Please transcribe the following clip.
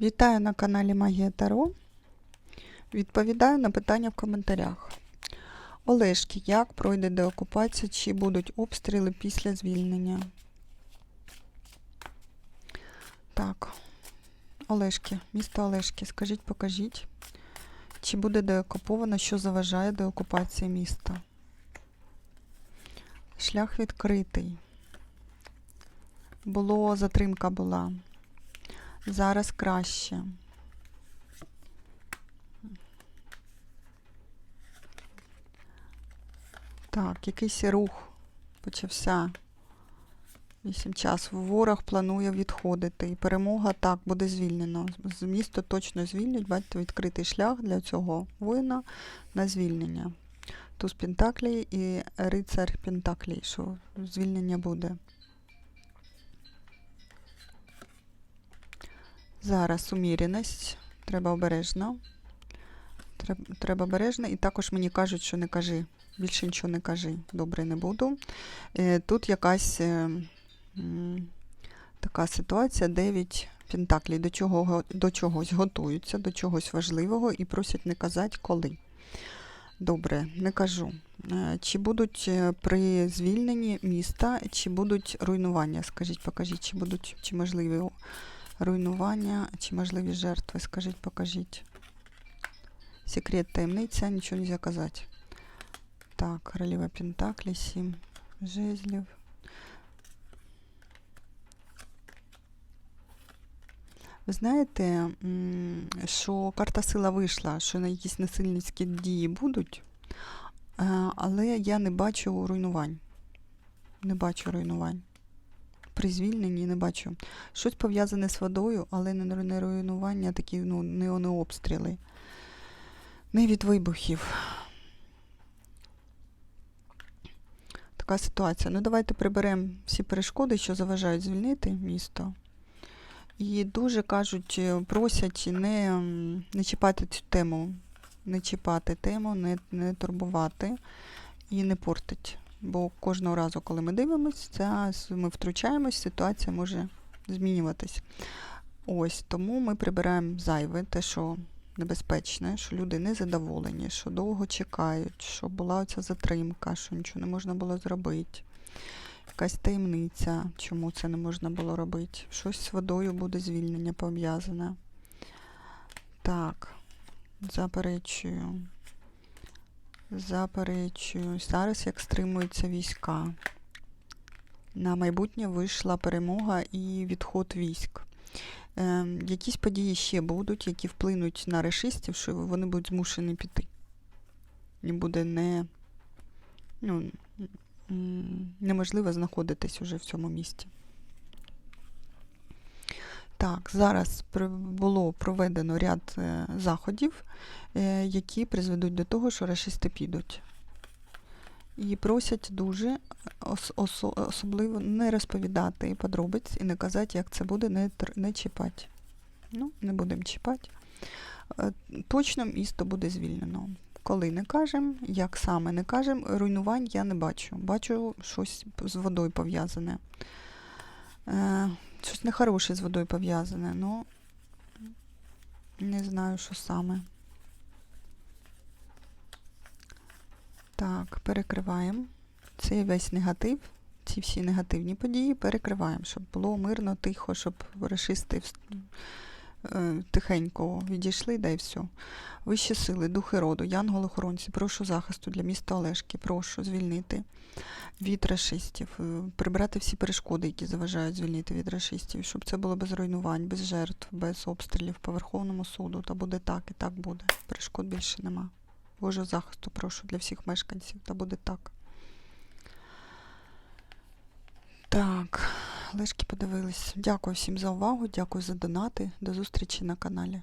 Вітаю на каналі Магія Таро. Відповідаю на питання в коментарях. Олешки, як пройде деокупація, чи будуть обстріли після звільнення? Так, Олешки, місто Олешки, скажіть, покажіть, чи буде деокуповано, що заважає деокупації міста? Шлях відкритий. Було, затримка була. Зараз краще. Так, якийсь рух почався. Вісім часу. Ворог планує відходити. І перемога так буде звільнено. З місто точно звільнять. Бачите, відкритий шлях для цього воїна на звільнення. Туз Пентаклій і рицар Пентаклій, що звільнення буде. Зараз уміреність. Треба обережно. Треба, обережно. І також мені кажуть, що не кажи. Більше нічого не кажи. Добре, не буду. Е, Тут якась е, така ситуація. 9 пентаклей до, чого, до чогось готуються, до чогось важливого і просять не казати коли. Добре, не кажу. Е, Чи будуть при звільненні міста, чи будуть руйнування? Скажіть, покажіть, чи будуть, чи можливі руйнування, чи можливі жертви? Скажіть, покажіть. Секрет таємниця, нічого не казати. Так, королева Пентаклі, 7 жезлів. Ви знаєте, що карта сила вийшла, що на якісь насильницькі дії будуть, е, але я не бачу руйнувань. Не бачу руйнувань. При звільненні не бачу. Щось пов'язане з водою, але не руйнування, такі ну, не, обстріли. Не від вибухів. Така ситуація. Ну, давайте приберемо всі перешкоди, що заважають звільнити місто. І дуже кажуть, е, просять не, не чіпати цю тему, не чіпати тему, не, не турбувати і не портить. Бо кожного разу, коли ми дивимося, ми втручаємось, ситуація може змінюватись. Ось тому ми прибираємо зайве, те, що небезпечне, що люди незадоволені, що довго чекають, що була оця затримка, що нічого не можна було зробити. Якась таємниця, чому це не можна було робити. Щось з водою буде звільнення пов'язане. Так, заперечую. Заперечую. Зараз як стримуються війська. На майбутнє вийшла перемога і відход військ. Е, якісь події ще будуть, які вплинуть на решистів, що вони будуть змушені піти. І буде не, ну, неможливо знаходитись уже в цьому місті. Так, зараз було проведено ряд е, заходів, е, які призведуть до того, що рашисти підуть. І просять дуже осо- особливо не розповідати подробиць і не казати, як це буде, не, не чіпати. Ну, не будемо чіпати. Е, Точно місто буде звільнено. Коли не кажемо, як саме не кажемо, руйнувань я не бачу. Бачу щось з водою пов'язане. Щось нехороше з водою пов'язане, ну не знаю, що саме. Так, перекриваємо. Це весь негатив. Ці всі негативні події перекриваємо, щоб було мирно, тихо, щоб решисти тихенько відійшли, да і все. Вищі сили, духи роду, янголи-охоронці, прошу захисту для міста Олешки, прошу звільнити від рашистів, е, прибрати всі перешкоди, які заважають звільнити від рашистів, щоб це було без руйнувань, без жертв, без обстрілів по Верховному суду. Та буде так і так буде. Перешкод більше нема. Божого захисту прошу для всіх мешканців, та буде так. Так, лишки подивились. Дякую всім за увагу, дякую за донати. До зустрічі на каналі.